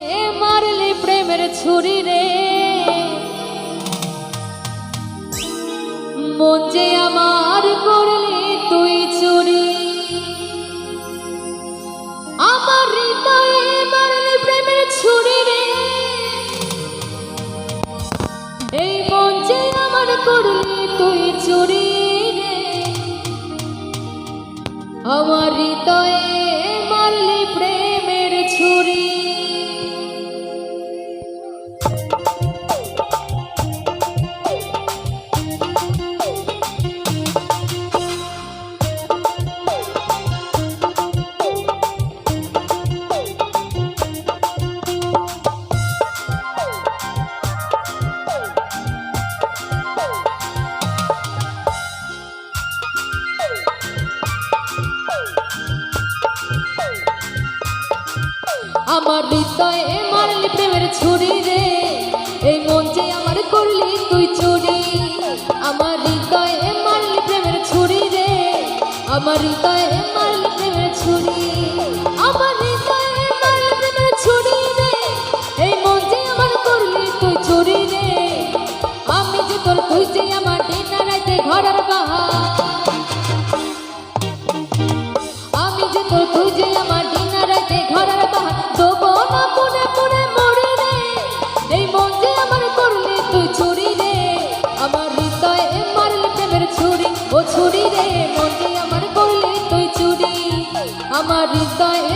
এ মারলি প্রেমের ছুরি রে। যে আমার করলি তুই চুরি। আমার হৃদয়ে প্রেমের ছুরি রে। এই আমার করলি তুই চুরি আমার হৃদয়ে আমার হৃদয়ে মারলি প্রেমের ছুরি রে। এই মন যে আমার করলি তুই চুরি। আমার হৃদয়ে মারলি প্রেমের ছুরি রে। আমার হৃদয়ে মারলি প্রেমের ছুরি। আমার হৃদয়ে মারলি প্রেমের ছুরি রে। এই মন যে আমার করলি তুই চুরি তুই যে আমার দিন রাইতে ঘরের বাহার হৃদয়ে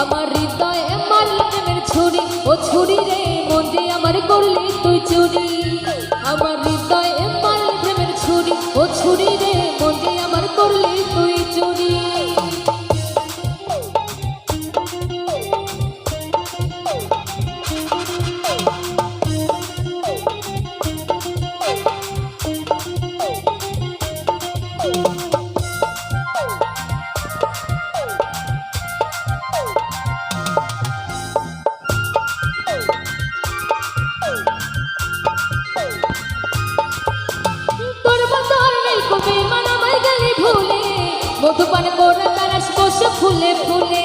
আমার হৃদয়ে মারলি প্রেমের ছুরি। ও ছুরি রে মজে আমার করলি তুই চুরি। আমার হৃদয়ে মারলি প্রেমের ছুরি। ও ছুরি ফুলে ফুলে।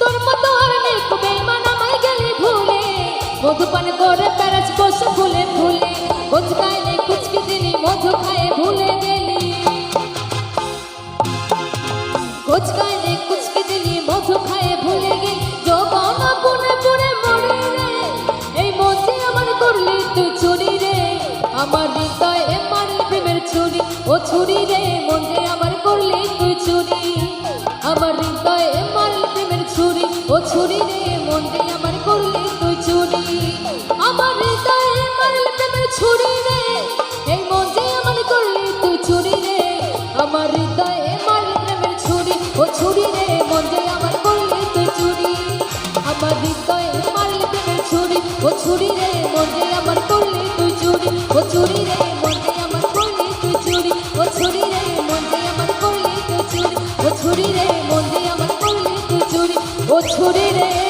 তোর মতো আর নেই কবে মানামাই গেলি ভুলে। মধুপান করে তারাস বসে ফুলে ফুলে। কোচকায় নেই কুচকে দিলি, মধু খায়ে ভুলে গেলি। কোচকায় নে কুচকে দিলি, মধু খায়ে ভুলে গেলি। এই মধ্যে আমার করলি তুই চুরি রে। আমার হৃদয়ে ও ছুরি রে মন আমার করলি তুই চুরি আমার হৃদয়ে মারলি প্রেমের ছুরি। ও ছুরি রে মন আমার করলি তুই চুরি আমার হৃদয়ে মারলি প্রেমের ছুরি রে, এই মন আমার করলি তুই চুরি রে? আমার হৃদয়ে মারলি প্রেমের ছুরি। ও ছুরি রে মন আমার করলি তুই চুরি আমার হৃদয়ে মারলি প্রেমের ছুরি। ও ছুরি রে বছরের